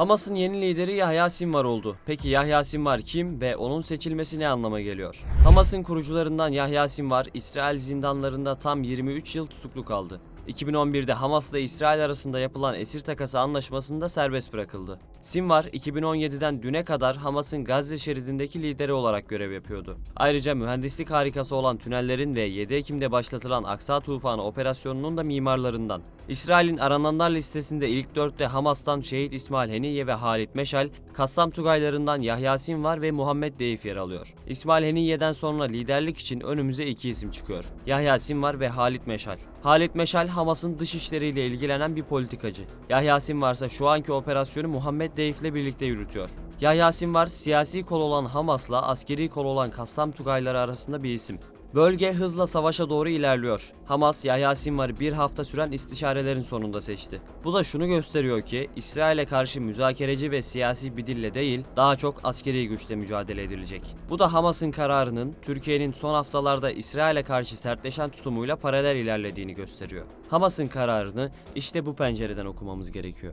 Hamas'ın yeni lideri Yahya Sinvar oldu. Peki Yahya Sinvar kim ve onun seçilmesi ne anlama geliyor? Hamas'ın kurucularından Yahya Sinvar, İsrail zindanlarında tam 23 yıl tutuklu kaldı. 2011'de Hamas'la İsrail arasında yapılan esir takası anlaşmasında serbest bırakıldı. Sinvar, 2017'den düne kadar Hamas'ın Gazze şeridindeki lideri olarak görev yapıyordu. Ayrıca mühendislik harikası olan tünellerin ve 7 Ekim'de başlatılan Aksa Tufanı operasyonunun da mimarlarından. İsrail'in arananlar listesinde ilk dörtte Hamas'tan Şehit İsmail Heniye ve Halit Meşal, Kassam Tugaylarından Yahya Sinvar ve Muhammed Deyif yer alıyor. İsmail Heniye'den sonra liderlik için önümüze iki isim çıkıyor. Yahya Sinvar ve Halit Meşal. Halit Meşal Hamas'ın dış işleriyle ilgilenen bir politikacı. Yahya Sinvar ise şu anki operasyonu Muhammed Deyif ile birlikte yürütüyor. Yahya Sinvar siyasi kol olan Hamas'la askeri kol olan Kassam Tugayları arasında bir isim. Bölge hızla savaşa doğru ilerliyor. Hamas, Yahya Sinvar'ı bir hafta süren istişarelerin sonunda seçti. Bu da şunu gösteriyor ki İsrail'e karşı müzakereci ve siyasi bir dille değil, daha çok askeri güçle mücadele edilecek. Bu da Hamas'ın kararının Türkiye'nin son haftalarda İsrail'e karşı sertleşen tutumuyla paralel ilerlediğini gösteriyor. Hamas'ın kararını işte bu pencereden okumamız gerekiyor.